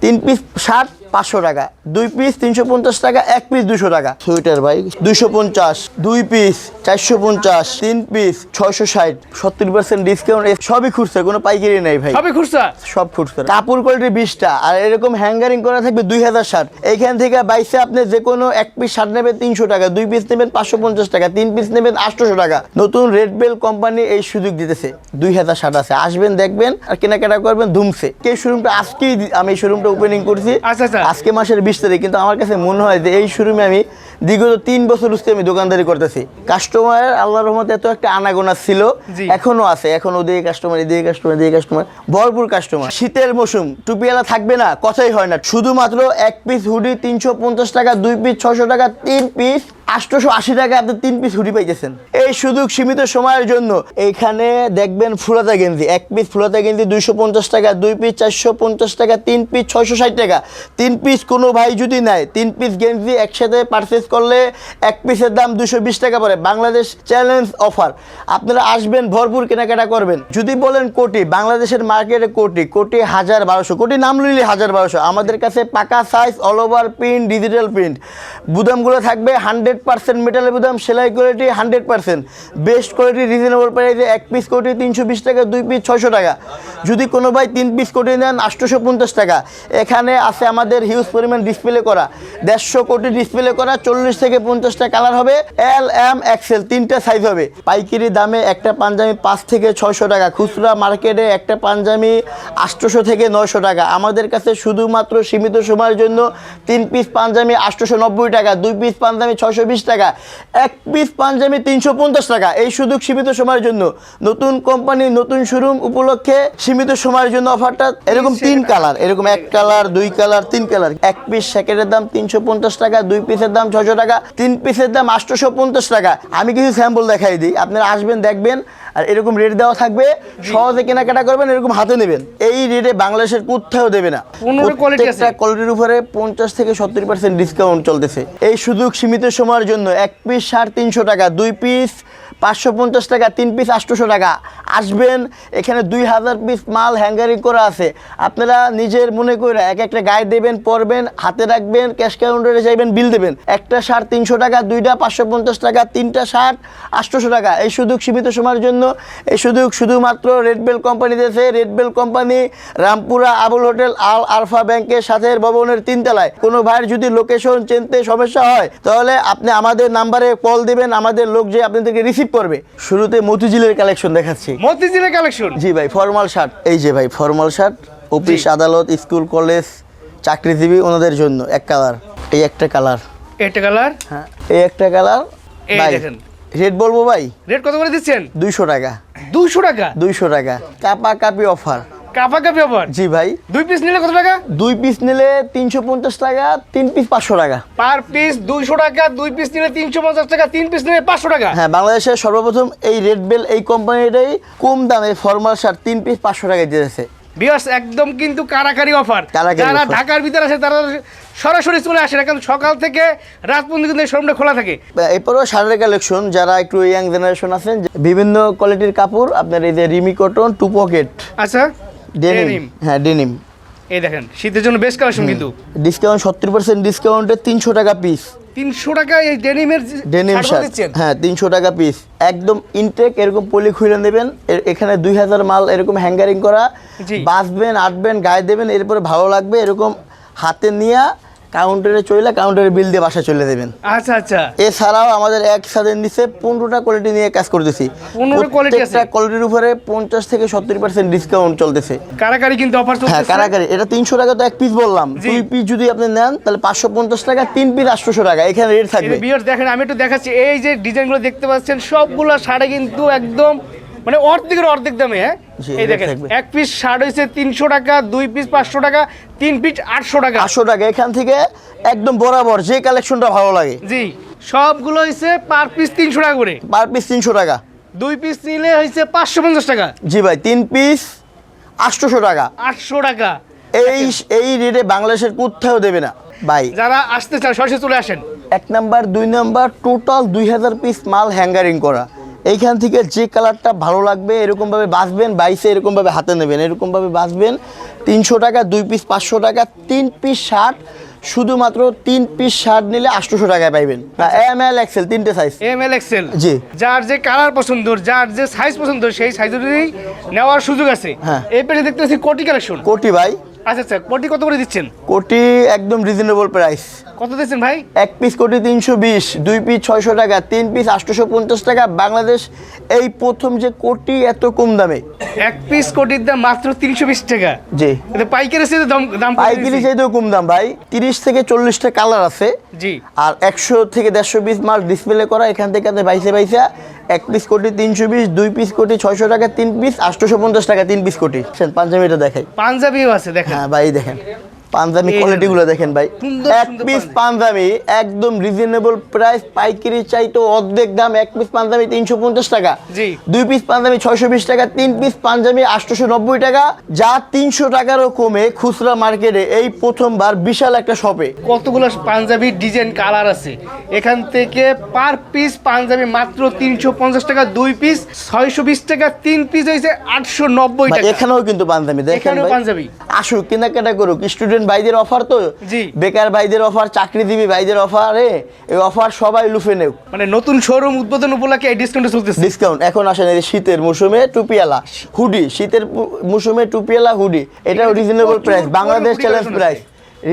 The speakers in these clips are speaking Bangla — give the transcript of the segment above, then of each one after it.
তিন পিস শার্ট পাঁচশো টাকা। দুই পিস তিনশো পঞ্চাশ টাকা এক পিস দুশো টাকা। সোয়েটার ভাই দুইশো পঞ্চাশ দুই পিস চারশো পঞ্চাশ তিন পিস ছয়শো ষাট। সত্তর পার্সেন্ট ডিসকাউন্ট সবই খুঁজছে কোনো পাইকারি নেই ভাই। সবই খুচরা? সব খুঁজছে কাপড় কোয়ালিটি বিশটা আর এরকম হ্যাঙ্গারিং করা থাকবে দুই হাজার শার্ট এইখান থেকে বাইশে আপনি যে কোনো এক পিস ষাট নেবেন তিনশো টাকা দুই পিস নেবেন পাঁচশো পঞ্চাশ টাকা তিন পিস নেবেন আটশোশো টাকা। নতুন রেড বেল কোম্পানি এই সুযোগ দিতেছে। দুই হাজার ষাট আছে। আসবেন দেখবেন আর কেনাকাটা করবেন ধুমছে কে শোরুমটা আজকেই আমি এই শোরুমটা ওপেনিং করছি। আচ্ছা, আচ্ছা। আজকে মাসের বিশ তারিখ কিন্তু আমার কাছে মনে হয় যে এই শোরুমে আমি বিগত তিন বছর উঠতে আমি দোকানদারি করতেছি। কাস্টমার আল্লাহ রহমতে এত একটা আনাগোনা ছিল এখনও আছে। এখন ওদিকে কাস্টমার এদিকে কাস্টমার এদিকে কাস্টমার ভরপুর কাস্টমার শীতের মৌসুম টুপিওয়ালা থাকবে না কথাই হয় না। শুধুমাত্র এক পিস হুডি তিনশো পঞ্চাশ টাকা দুই পিস ছশো টাকা তিন পিস আটশোশো আশি টাকা আপনি তিন পিস হুডি পাইতেছেন। এই সুযোগ সীমিত সময়ের জন্য এখানে দেখবেন ফুলাতা গেঞ্জি, এক পিস ফুলাতা গেঞ্জি দুইশো পঞ্চাশ টাকা, দুই পিস চারশো পঞ্চাশ টাকা, তিন পিস ছয়শো ষাট টাকা। তিন পিস কোনো ভাই যদি নেয়, তিন পিস গেঞ্জি একসাথে পারচেস করলে এক পিসের দাম দুশো বিশ টাকা পড়ে। বাংলাদেশ চ্যালেঞ্জ অফার আপনারা আসবেন, ভরপুর কেনাকাটা করবেন। যদি বলেন কোটি, বাংলাদেশের মার্কেটে কোটি কোটি হাজার বারোশো, কোটি নাম লইলে হাজার বারোশো। আমাদের কাছে পাকা size all over print digital print বুদামগুলো থাকবে হান্ড্রেড পার্সেন্ট মেটালের বুদাম সেলাই quality hundred percent. Best quality reasonable প্রাইসে এক পিস কোটি তিনশো বিশ টাকা, দুই পিস ছয়শো টাকা। যদি কোনো ভাই তিন পিস কোটি নেন, আটশোশো পঞ্চাশ টাকা। এখানে আছে আমাদের হিউজ পরিমাণ ডিসপ্লে করা। দেড়শো কোটি ডিসপ্লে করা, চল্লিশ থেকে পঞ্চাশটা কালার হবে। এল এম এক্সেল তিনটা সাইজ হবে। পাইকারি দামে একটা পাঞ্জাবি পাঁচ থেকে ছয়শো টাকা। খুচরা মার্কেটে একটা পাঞ্জাবি আটশোশো থেকে নয়শো টাকা। আমাদের কাছে শুধুমাত্র সীমিত সময়ের জন্য তিন পিস পাঞ্জাবি আটশোশো নব্বই টাকা, দুই পিস পাঞ্জাবি ছয়শো বিশ টাকা। এক পিস পাঞ্জাবি তিনশো পঞ্চাশ টাকা। এই সুযোগ সীমিত সময়ের জন্য নতুন কোম্পানি নতুন শোরুম উপলক্ষে সীমিত সময়ের জন্য অফারটা এরকম তিন কালার এরকম এক কালার দুই কালার তিন কালার এক পিস স্যাকেটের দাম তিনশো পঞ্চাশ টাকা দুই পিসের দাম ছশো টাকা তিন পিসের দাম আটশোশো পঞ্চাশ টাকা। আমি কিছু স্যাম্পল দেখাই দিই। আপনারা আসবেন দেখবেন। আর এরকম রেট দেওয়া থাকবে সহজে কেনাকাটা করবেন এরকম হাতে নেবেন। এই রেটে বাংলাদেশের কোথাও দেবে না। প্রত্যেকটা কোয়ালিটির উপরে পঞ্চাশ থেকে সত্তর পার্সেন্ট ডিসকাউন্ট চলতেছে। এই সুযোগ সীমিত সময়ের জন্য এক পিস সাড়ে তিনশো টাকা দুই পিস পাঁচশো পঞ্চাশ টাকা, তিন পিস আটশোশো টাকা। আসবেন, এখানে দুই হাজার পিস মাল হ্যাঙ্গারিং করা আছে। আপনারা নিজের মনে করে এক একটা গায়ে দেবেন, পরবেন, হাতে রাখবেন ক্যাশ কাউন্টারে যাইবেন বিল দেবেন। একটা শার্ট তিনশো টাকা, দুইটা পাঁচশো পঞ্চাশ টাকা, তিনটা শার্ট আটশোশো টাকা। এই সুযোগ সীমিত সময়ের জন্য, এই সুযোগ শুধুমাত্র রেড বেল কোম্পানি দিয়েছে। Red bell company Rampura Abul hotel আল আলফা ব্যাংকের সাথে ভবনের তিনতলায়। কোনো ভাইয়ের যদি লোকেশন চিনতে সমস্যা হয়, তাহলে আপনি আমাদের নাম্বারে কল দিবেন। আমাদের লোক যে আপনাদেরকে রিসিভ করবে। শুরুতে মতিঝিলের কালেকশন দেখাচ্ছি। মতিঝিলের কালেকশন জি ভাই ফর্মাল শার্ট এই যে ভাই ফর্মাল শার্ট অফিস আদালত স্কুল কলেজ চাকরিজীবী ওনাদের জন্য। এক কালার এই একটা কালার একটা কালার হ্যাঁ এই একটা কালার এই দেখেন। রেট বলব ভাই? রেট কত করে দিচ্ছেন? দুইশো টাকা। দুইশো টাকা? দুইশো টাকা। কাপা কাপি অফার কাপা কাপি অফার জি ভাই। দুই পিস নিলে কত টাকা? দুই পিস নিলে তিনশো পঞ্চাশ টাকা তিন পিস পাঁচশো টাকা। পার পিস দুইশো টাকা দুই পিস নিলে তিনশো পঞ্চাশ টাকা তিন পিস নিলে পাঁচশো টাকা। হ্যাঁ বাংলাদেশের সর্বপ্রথম এই রেড বেল এই কোম্পানিটাই কম দামে ফর্মাল শার্ট তিন পিস পাঁচশো টাকায় দিয়েছে। বিয়াস একদম কিন্তু কারাকারি অফার যারা ঢাকার ভিতরে আছে তারা সরাসরি চলে আসে না কারণ সকাল থেকে রাত পর্যন্ত কিন্তু শোরুমটা খোলা থাকে। এরপরেও শাড়ির কালেকশন যারা একটু ইয়াং জেনারেশন আছেন বিভিন্ন কোয়ালিটির কাপড় আপনার এই যে রিমি কটন টু পকেট আচ্ছা। ডেনিম হ্যাঁ ডেনিম এই দেখেন শীতের জন্য বেশ কালেকশন কিন্তু। ডিসকাউন্ট সত্তর পার্সেন্ট ডিসকাউন্টে তিনশো টাকা পিস তিনশো টাকা এই ডেনিমের ডেনিম শার্ট হ্যাঁ তিনশো টাকা পিস একদম ইনটেক এরকম পলি খুলে নেবেন। এখানে দুই হাজার মাল এরকম হ্যাঙ্গারিং করা। বাঁচবেন আটবেন গায়ে দেবেন এরপরে ভালো লাগবে এরকম হাতে নিয়ে কাউন্টারে চলে কাউন্টারে বিল দিয়ে বাসায় চলে দেবেন। আচ্ছা আচ্ছা। এছাড়াও আমাদের একসাথে নিচে পনেরোটা কোয়ালিটি নিয়ে কাজ করতেছি। 15 quality কোয়ালিটির উপরে পঞ্চাশ থেকে সত্তর পার্সেন্ট ডিসকাউন্ট চলতেছে। কারাকারি কিন্তু অফার হ্যাঁ কারাকারি এটা তিনশো টাকা তো এক পিস বললাম। দুই পিস যদি আপনি নেন তাহলে পাঁচশো পঞ্চাশ টাকা তিন পিস আটশোশো টাকা। এখানে রেট থাকবে। দেখেন আমি একটু দেখাচ্ছি। এই যে ডিজাইনগুলো দেখতে পাচ্ছেন সবগুলো শাড়ি কিন্তু একদম মানে অর্ধেকের অর্ধেক দামে হ্যাঁ? এই দেখেন এক পিস শার্ট হয়েছে তিনশো টাকা দুই পিস পাঁচশো টাকা তিন পিস আটশো টাকা। আটশো টাকা এখান থেকে একদম বরাবর যে কালেকশনটা ভালো লাগে। জি সবগুলো হয়েছে পার পিস তিনশো টাকা করে। পার পিস তিনশো টাকা। দুই পিস নিলে হয়েছে পাঁচশো পঞ্চাশ টাকা। জি ভাই তিন পিস আটশোশো টাকা। আটশো টাকা। এই এই রেটে বাংলাদেশের কোথাও দেবে না। ভাই। যারা আসতে চান সরাসরি চলে আসেন। এক নাম্বার দুই নাম্বার টোটাল দুই হাজার পিস মাল হ্যাঙ্গারিং করা। এইখান থেকে যে কালারটা ভালো লাগবে এরকমভাবে বাঁচবেন বাইসে এরকমভাবে হাতে নেবেন। এরকমভাবে বাঁচবেন তিনশো টাকা দুই পিস পাঁচশো টাকা তিন পিস শার্ট শুধুমাত্র তিন পিস শার্ট নিলে আটশোশো টাকায় পাইবেন। এম এল এক্সেল তিনটে সাইজ এম এল এক্সেল জি। যার যে কালার পছন্দ যার যে সাইজ পছন্দ সেই সাইজ অনুযায়ী নেওয়ার সুযোগ আছে হ্যাঁ। এই পেজে দেখতে কোটি কালেকশন কোটি ভাই। আচ্ছা আচ্ছা কোটি কত করে দিচ্ছেন? কোটি একদম রিজনেবল প্রাইস কত দিচ্ছেন ভাই? এক পিস কোটি তিনশো বিশ দুই পিস ছয়শো টাকা তিন পিস আটশোশো পঞ্চাশ টাকা। বাংলাদেশ এই প্রথম যে কোটি এত কম দামে। এক পিস কোটির দাম মাত্র তিনশো বিশ টাকা। জি। পাইকারি সাথে দাম দাম পাইকারি? চাইতেও কম দাম ভাই। তিরিশ থেকে চল্লিশটা কালার আছে। জি। আর একশো থেকে দেড়শো পিস মাল ডিসপ্লে করা এখান থেকে আপনি বাইসে বাইসে এক পিস কোটি তিনশো পিস দুই পিস কোটি ছয়শো টাকা তিন পিস আটশোশো পঞ্চাশ টাকা তিন পিস কোটি। পাঞ্জাবিটা দেখাই। পাঞ্জাবিও আছে দেখেন। হ্যাঁ ভাই দেখেন। পাঞ্জাবি এই কোয়ালিটি গুলো দেখেন ভাই। এক পিস পাঞ্জাবি। পাঞ্জাবি একদম রিজনেবল প্রাইস পাইকারি চাইতো অর্ধেক দাম এক পিস পাঞ্জাবি তিনশো পঞ্চাশ টাকা। দুই পিস পাঞ্জাবি ছয়শো বিশ টাকা তিন পিস পাঞ্জাবি আটশোশো নব্বই টাকা যা তিনশো টাকারও কমে খুচরা মার্কেটে এই প্রথমবার বিশাল একটা শপে কতগুলো পাঞ্জাবি ডিজাইন কালার আছে? এখান থেকে পার পিস পাঞ্জাবি মাত্র তিনশো পঞ্চাশ টাকা দুই পিস ছয়শো বিশ টাকা তিন পিস হয়েছে আটশো নব্বই টাকা। এখানেও কিন্তু পাঞ্জাবি দেখেন এখানেও পাঞ্জাবি। আসুক কেনাকাটা করুক স্টুডেন্ট ভাইদের অফার তো বেকার ভাইদের অফার চাকরিজীবী ভাইদের অফার এই অফার সবাই লুফে নেও মানে নতুন শোরুম উদ্বোধন উপলক্ষে এই ডিসকাউন্টে চলতেছে। ডিসকাউন্ট এখন আসেন এই শীতের মৌসুমে টুপিয়ালা হুডি শীতের মৌসুমে টুপিয়ালা হুডি এটা reasonable price Bangladesh challenge price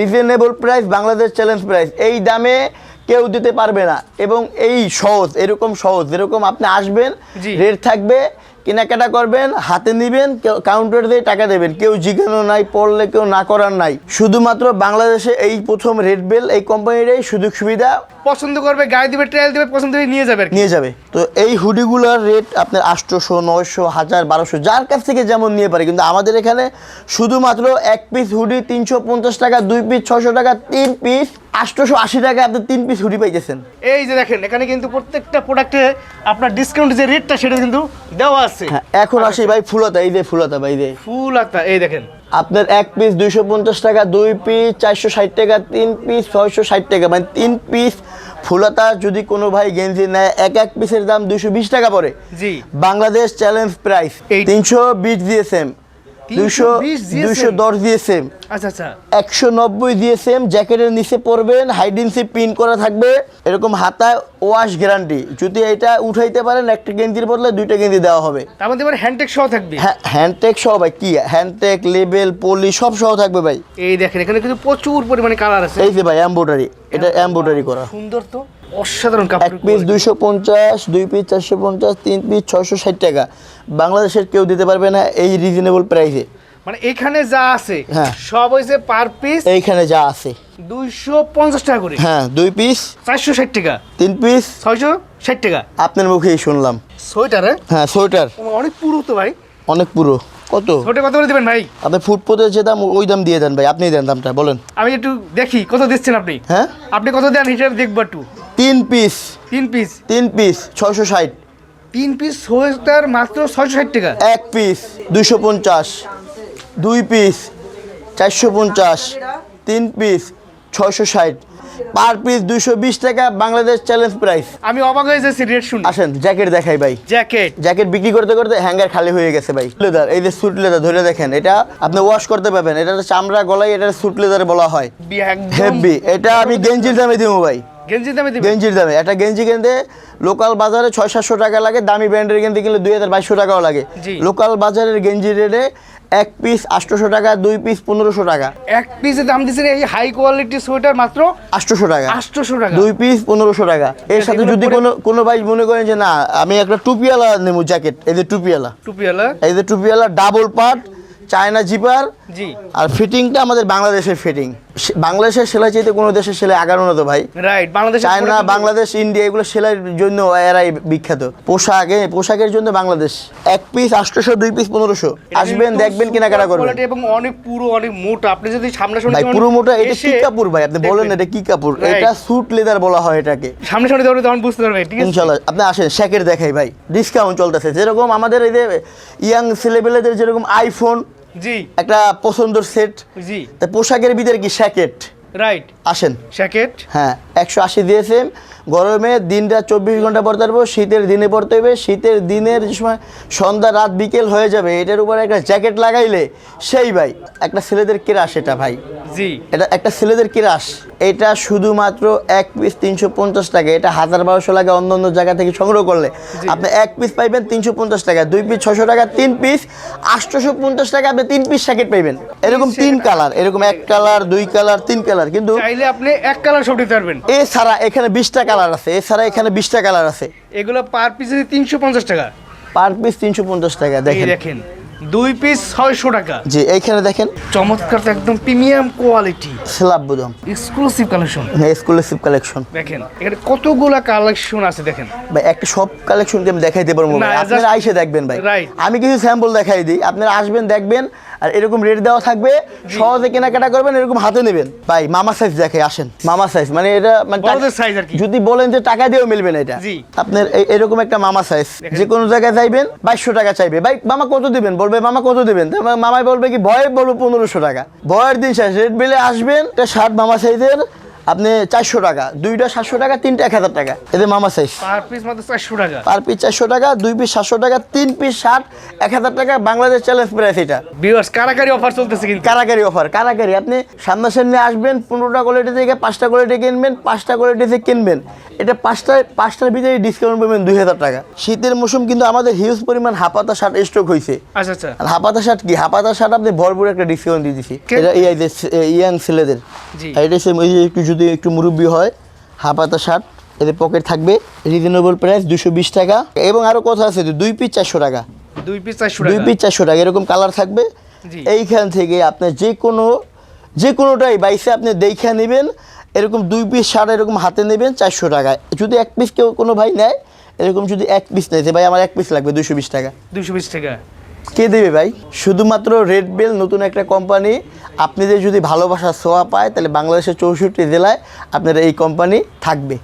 reasonable price Bangladesh challenge price এই দামে কেউ দিতে পারবে না। এবং এই সহজ এরকম সহজ যেরকম আপনি আসবেন রেট থাকবে কেনাকাটা করবেন, হাতে নিবেন কাউন্টার দিয়ে টাকা দেবেন। কেউ জিজ্ঞানো নাই, পড়লে কেউ না করার নাই। শুধুমাত্র বাংলাদেশে এই প্রথম রেড বেল এই কোম্পানিরই সুযোগ সুবিধা পছন্দ করবে গায়ে দিবে ট্রায়াল দিবে পছন্দ হবে নিয়ে যাবে আর কি। নিয়ে যাবে। তো এই হুডিগুলোর রেট আপনার আটশোশো নয়শো হাজার বারোশো যার কাছ থেকে যেমন নিয়ে পারে। কিন্তু আমাদের এখানে শুধুমাত্র এক পিস হুডি তিনশো পঞ্চাশ টাকা দুই পিস ছশো টাকা তিন পিস আটশোশো আশি টাকা আপনি তিন পিস হুডি পাইতেছেন। এই যে দেখেন এখানে কিন্তু প্রত্যেকটা প্রোডাক্টে আপনার ডিসকাউন্ট যে রেটটা সেটা কিন্তু দেওয়া আছে। হ্যাঁ এখন আসি ভাই ফুলতা এই যে ফুলতা ভাই যে। ফুল আতা এই দেখেন। আপনার এক পিস দুইশো পঞ্চাশ টাকা দুই পিস চারশো ষাট টাকা তিন পিস ছয়শো ষাট টাকা। মানে তিন পিস ফুলতা যদি কোনো ভাই গেঞ্জি নেয় এক এক পিসের দাম দুইশো বিশ টাকা পড়ে। জি। বাংলাদেশ চ্যালেঞ্জ প্রাইস তিনশো বিশ জিএসএম দুইশো 320 দশ জিএসএম আচ্ছা আচ্ছা। একশো নব্বই জিএসএম জ্যাকেটের নিচে পরবেন হাইডিনসি পিন করা থাকবে এরকম হাতায় ওয়াশ গ্যারান্টি যদি এটা উঠাইতে পারেন একটা গেঞ্জির বদলে দুইটা গেঞ্জি দেওয়া হবে। এবার হ্যান্ডটেক সহ থাকবে। হ্যাঁ হ্যান্ডটেক সহ ভাই কি? হ্যান্ডটেক লেবেল পলি সব সহ থাকবে ভাই। এই দেখেন এখানে কিন্তু প্রচুর পরিমাণে কালার আছে। এই যে ভাই এম্বোটারি এটা এম্বোটারি করা। সুন্দর তো। অসাধারণ এক পিস দুইশো পঞ্চাশ দুই পিস চারশো পঞ্চাশ তিন পিস ছয়শো ষাট টাকা। বাংলাদেশের কেউ দিতে পারবে না এই রিজনেবল প্রাইসে মানে এখানে যা আছে হ্যাঁ। সব হয়েছে পার পিস এইখানে যা আছে। দুইশো পঞ্চাশ টাকা করে। হ্যাঁ দুই পিস চারশো ষাট টাকা। তিন পিস ছয়শো ষাট টাকা। আপনার মুখেই শুনলাম। সোয়েটার হ্যাঁ? হ্যাঁ সোয়েটার। অনেক পুরো তো ভাই। অনেক পুরো। কত? সোয়েটার কত করে দেবেন ভাই? আপনি ফুটপথের যে দাম ওই দাম দিয়ে দেন ভাই। আপনি দেন দামটা বলেন। আমি একটু দেখি কত দিচ্ছেন আপনি? হ্যাঁ? আপনি কত দেন হিসাবে দেখব একটু। তিন পিস তিন পিস তিন পিস ছয়শো ষাট। তিন পিস সোয়েটার মাত্র ছয়শো ষাট টাকা। এক পিস দুইশো পঞ্চাশ। দুই পিস চারশো পঞ্চাশ। তিন পিস ছয়শো ষাট। পার পিস দুইশো বিশ টাকা বাংলাদেশ চ্যালেঞ্জ প্রাইস আমি অবাক হয়ে যাচ্ছি রেট শুনে। আসেন জ্যাকেট দেখাই ভাই। জ্যাকেট জ্যাকেট বিক্রি করতে করতে হ্যাঙ্গার খালি হয়ে গেছে ভাই। লেদার এই যে স্যুট লেদার ধরে দেখেন এটা আপনি ওয়াশ করতে পারবেন। এটা চামড়া গলায় এটা স্যুট লেদার বলা হয়। হেভি এটা আমি গেঞ্জির দামে দিব ভাই। গেঞ্জি দামে দিবেন? গেঞ্জির দামে। একটা গেঞ্জি কিনতে লোকাল বাজারে ছয় সাতশো টাকা লাগে দামি ব্র্যান্ডের গেঞ্জি কিনলে দুই হাজার বাইশশো টাকাও লাগে। লোকাল বাজারের গেঞ্জি রেটে এক পিস আটশোশো টাকা দুই পিস পনেরোশো টাকা। এক পিসের দাম দিচ্ছেন এই হাই কোয়ালিটি সোয়েটার মাত্র আটশোশো টাকা। আটশোশো টাকা। দুই পিস পনেরোশো টাকা। এর সাথে যদি কোনো কোনো ভাই মনে করেন যে না আমি একটা টুপিওয়ালা নেব জ্যাকেট এই যে টুপিওয়ালা। টুপিওয়ালা? এই যে টুপিওয়ালা ডাবল পার্ট চায়না জিপার জি। আর ফিটিংটা আমাদের বাংলাদেশের ফিটিং বাংলাদেশের সেলাই চাইতে কোনো দেশের সেলাই আগানো না তো ভাই। Right Bangladesh China Bangladesh India এগুলো সেলাইয়ের জন্য এরাই বিখ্যাত। পোশাক পোশাকের জন্য বাংলাদেশ। এক পিস আটশোশো দুই পিস পনেরোশো। আসবেন দেখবেন কেনাকাটা করবেন। এবং অনেক পুরো অনেক মোটা। আপনি যদি সামনে সামনে ভাই পুরো মোটা এটা কি কাপড় ভাই? আপনি বলেন এটা কি কাপড়. এটা স্যুট লেদার বলা হয় এটাকে। সামনে সামনে ধরবে তখন বুঝতে পারবে ঠিক আছে? ইনশাল্লাহ। আপনি আসেন শ্যাকের দেখাই ভাই। ডিসকাউন্ট চলতেছে। যেরকম আমাদের এই যে ইয়াং ছেলেবেলেদের যেরকম আইফোন জি। একটা পছন্দর সেট জি। পোশাকের ভিতরে কি শ্যাকেট রাইট আসেন। শ্যাকেট হ্যাঁ একশো আশি দিয়েছেন। গরমে দিনটা চব্বিশ ঘণ্টা পরতে পারব শীতের দিনে পড়তে হবে। শীতের দিনের যে সময় সন্ধ্যা রাত বিকেল হয়ে যাবে এটার উপরে একটা জ্যাকেট লাগাইলে সেই ভাই একটা ছেলেদের কেরা সেটা ভাই। জি। এটা একটা ছেলেদের কিরাস এটা শুধুমাত্র এক পিস তিনশো পঞ্চাশ টাকা। এটা হাজার বারোশো লাগে অন্য অন্য জায়গা থেকে সংগ্রহ করলে। আপনি এক পিস পাইবেন তিনশো পঞ্চাশ টাকা দুই পিস ছশো টাকা তিন পিস আটশোশো পঞ্চাশ টাকা আপনি তিন পিস প্যাকেট পাইবেন। এরকম তিন কালার এরকম এক কালার দুই কালার তিন কালার কিন্তু চাইলে আপনি এক কালার সব দিতে পারবেন। এছাড়া এখানে বিশটা কালার আছে। এছাড়া এখানে বিশটা কালার আছে। এগুলো পার পিস তিনশো পঞ্চাশ টাকা। পার পিস তিনশো পঞ্চাশ টাকা দেখেন। দেখেন। দুই পিস ছয়শো টাকা। জি এইখানে দেখেন। চমৎকার তো একদম প্রিমিয়াম কোয়ালিটি স্ল্যাব বুদম। এক্সক্লুসিভ কালেকশন এক্সক্লুসিভ কালেকশন দেখেন এখানে কতগুলা কালেকশন আছে দেখেন। ভাই একটা সব কালেকশন আমি দেখাইতে পারব আপনারা আইসে দেখবেন ভাই। আমি কিছু স্যাম্পল দেখাই দিই। আপনারা আসবেন দেখবেন আর এরকম রেট দেওয়া থাকবে সহজে কেনাকাটা করবেন এরকম হাতে নেবেন। ভাই মামা সাইজ দেখে আসেন। মামা সাইজ মানে এটা মানে টাকা- আর কি। যদি বলেন যে টাকা দিয়েও মিলবে না এটা। আপনার এরকম একটা মামা সাইজ। যে কোনো জায়গায় চাইবেন বাইশশো টাকা চাইবে। ভাই মামা কত দিবেন? বলবে মামা কত দিবেন? মামাই বলবে কি ভয়ে বলব পনেরোশো টাকা। ভয়ের দিন শেষ। রেট বিলে আসবেন এটা শার্ট মামা সাইজের আপনি চারশো টাকা দুইটা সাতশো টাকা তিনটা এক হাজার টাকা। এদের মামা সাইজ পার পিস মাত্র চারশো টাকা। পার পিস চারশো টাকা দুই পিস সাতশো টাকা তিন পিস ষাট এক হাজার টাকা বাংলাদেশ চ্যালেঞ্জ প্রাইস এটা। ভিউয়ার্স কারাকারি অফার চলতেছে কিন্তু। কারাকারি অফার কারাকারি আপনি সামনাসামনি আসবেন পনেরোটা কোয়ালিটি থেকে পাঁচটা কোয়ালিটি কিনবেন পাঁচটা কোয়ালিটি থেকে কিনবেন। এটা পাঁচটা পাঁচটার ভিতরে ডিসকাউন্ট পাবেন দুই হাজার টাকা। শীতের মৌসুম কিন্তু আমাদের হিউজ পরিমাণ হাপাতা শার্ট স্টক হয়েছে আচ্ছা আচ্ছা। আর হাপাতা শার্ট কি? হাপাতা শার্ট আপনি ভরপুর একটা ডিসকাউন্ট দিয়ে দিছি। এটা এই যে ইয়াং ছেলেদের। এটা যে একটু যদি একটু মুরব্বী হয় হাপাতা শার্ট এদের পকেট থাকবে রিজনেবল প্রাইস দুশো বিশ টাকা। এবং আরও কথা আছে যে দুই পিস চারশো টাকা। দুই পিস চারশো দুই পিস চারশো টাকা এরকম কালার থাকবে। এইখান থেকে আপনার যে কোনো যে কোনোটাই বাইসে আপনি দেখে নেবেন। এরকম দুই পিস শার্ট এরকম হাতে নেবেন চারশো টাকা। যদি এক পিস কেউ কোনো ভাই নেয় এরকম যদি এক পিস নেয় যে ভাই আমার এক পিস লাগবে দুশো বিশ টাকা। দুশো বিশ টাকা। কে দেবে ভাই? শুধুমাত্র রেড বেল নতুন একটা কোম্পানি আপনাদের যদি ভালোবাসা সোয়া পায় তাহলে বাংলাদেশের চৌষট্টি জেলায় আপনারা এই কোম্পানি থাকবে।